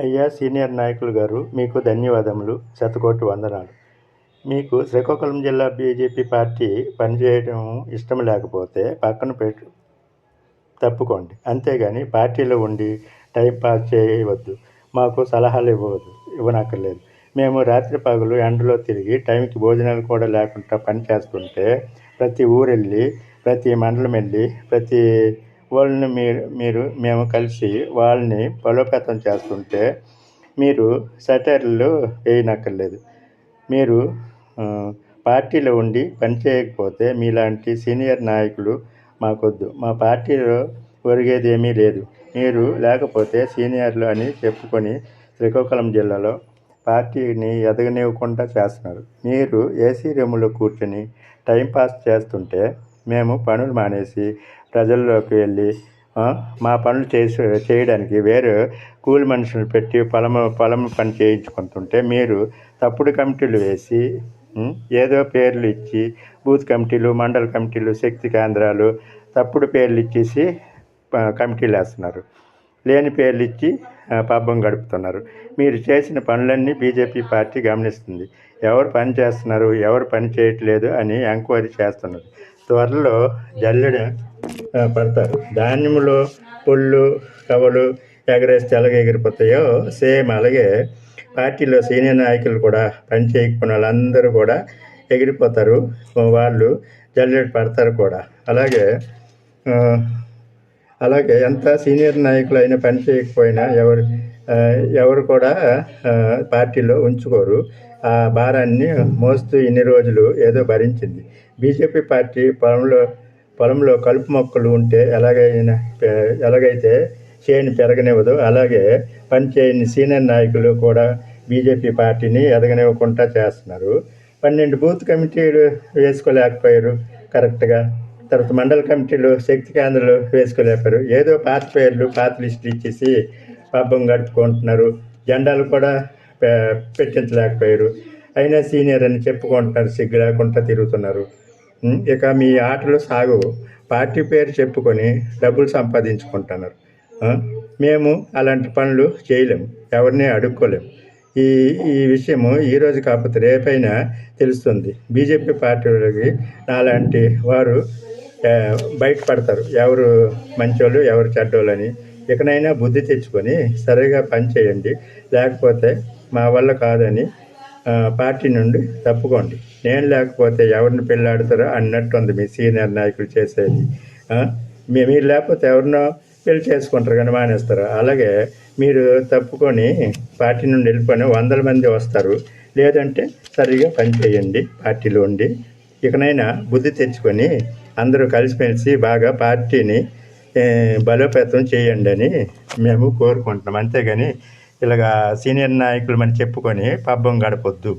అయ్యా సీనియర్ నాయకులు గారు మీకు ధన్యవాదములు. శతకోటి వందనాలు. మీకు శ్రీకాకుళం జిల్లా బీజేపీ పార్టీ పనిచేయడం ఇష్టం లేకపోతే పక్కన పెట్టు తప్పుకోండి. అంతేగాని పార్టీలో ఉండి టైం పాస్ చేయవద్దు. మాకు సలహాలు ఇవ్వవద్దు. ఇవ్వనక్కర్లేదు. మేము రాత్రి పగలు ఎండలో తిరిగి టైంకి భోజనాలు కూడా లేకుండా పని చేస్తుంటే ప్రతి ఊరెళ్ళి ప్రతి మండలం వెళ్ళి ప్రతి వాళ్ళని మీరు మీరు మేము కలిసి వాళ్ళని బలోపేతం చేస్తుంటే మీరు సెటర్లు వేయనక్కర్లేదు. మీరు పార్టీలో ఉండి పని చేయకపోతే మీలాంటి సీనియర్ నాయకులు మాకొద్దు. మా పార్టీలో ఒరిగేది ఏమీ లేదు. మీరు లేకపోతే సీనియర్లు అని చెప్పుకొని శ్రీకాకుళం జిల్లాలో పార్టీని ఎదగనివ్వకుండా చేస్తున్నారు. మీరు ఏసీ రూములో కూర్చొని టైంపాస్ చేస్తుంటే మేము పనులు మానేసి ప్రజల్లోకి వెళ్ళి మా పనులు చేసే చేయడానికి వేరే కూలి మనుషులు పెట్టి పొలము పొలం పని చేయించుకుంటుంటే మీరు తప్పుడు కమిటీలు వేసి ఏదో పేర్లు ఇచ్చి బూత్ కమిటీలు మండల కమిటీలు శక్తి కేంద్రాలు తప్పుడు పేర్లు ఇచ్చేసి కమిటీలు వేస్తున్నారు. లేని పేర్లు ఇచ్చి పబ్బం గడుపుతున్నారు. మీరు చేసిన పనులన్నీ బీజేపీ పార్టీ గమనిస్తుంది. ఎవరు పని చేస్తున్నారు ఎవరు పని చేయట్లేదు అని ఎంక్వైరీ చేస్తున్నారు. త్వరలో జల్లెడ పడతారు. ధాన్యంలో పుళ్ళు కవలు ఎగరేస్తే ఎలాగ ఎగిరిపోతాయో సేమ్ అలాగే పార్టీలో సీనియర్ నాయకులు కూడా పని చేయకపోయిన వాళ్ళందరూ కూడా ఎగిరిపోతారు. వాళ్ళు జల్లెడ పడతారు కూడా. అలాగే అలాగే ఎంత సీనియర్ నాయకులు అయినా పని చేయకపోయినా ఎవరు ఎవరు కూడా పార్టీలో ఉంచుకోరు. ఆ భారాన్ని మోస్తూ ఇన్ని రోజులు ఏదో భరించింది. బీజేపీ పార్టీ పొలంలో పొలంలో కలుపు మొక్కలు ఉంటే ఎలాగైనా ఎలాగైతే చేయని పెరగనివ్వదు అలాగే పనిచేయని సీనియర్ నాయకులు కూడా బీజేపీ పార్టీని ఎదగనివ్వకుండా చేస్తున్నారు. పన్నెండు బూత్ కమిటీలు వేసుకోలేకపోయారు కరెక్ట్గా. తర్వాత మండల కమిటీలు శక్తి కేంద్రాలు వేసుకోలేకపోయారు. ఏదో పాత పేర్లు పాత లిస్టులు ఇచ్చేసి పబ్బం గడుపుకుంటున్నారు. జెండాలు కూడా పెట్టించలేకపోయారు. అయినా సీనియర్ అని చెప్పుకుంటున్నారు సిగ్గు లేకుండా తిరుగుతున్నారు. ఇక మీ ఆటలు సాగు పార్టీ పేరు చెప్పుకొని డబ్బులు సంపాదించుకుంటున్నారు. మేము అలాంటి పనులు చేయలేము ఎవరిని అడుక్కోలేము ఈ ఈ విషయము ఈరోజు కాకపోతే రేపైనా తెలుస్తుంది. బీజేపీ పార్టీలకి నాలాంటి వారు బయటపడతారు. ఎవరు మంచోళ్ళు ఎవరు చెడ్డోళ్ళని. ఇకనైనా బుద్ధి తెచ్చుకొని సరిగా పని చేయండి. లేకపోతే మా వల్ల కాదని పార్టీ నుండి తప్పుకోండి. నేను లేకపోతే ఎవరిని పెళ్ళాడతారో అన్నట్టు ఉంది మీ సీనియర్ నాయకులు చేసేది. మీరు లేకపోతే ఎవరినో పెళ్ళి చేసుకుంటారు కానీ మానేస్తారు? అలాగే మీరు తప్పుకొని పార్టీ నుండి వెళ్ళిపోయిన వందల మంది వస్తారు. లేదంటే సరిగా పనిచేయండి పార్టీలో ఉండి. ఇకనైనా బుద్ధి తెచ్చుకొని అందరూ కలిసిమెలిసి బాగా పార్టీని బలోపేతం చేయండి అని మేము కోరుకుంటున్నాం. అంతేగాని ఇలాగా సీనియర్ నాయకులు మనం చెప్పుకొని పబ్బం గడపొద్దు.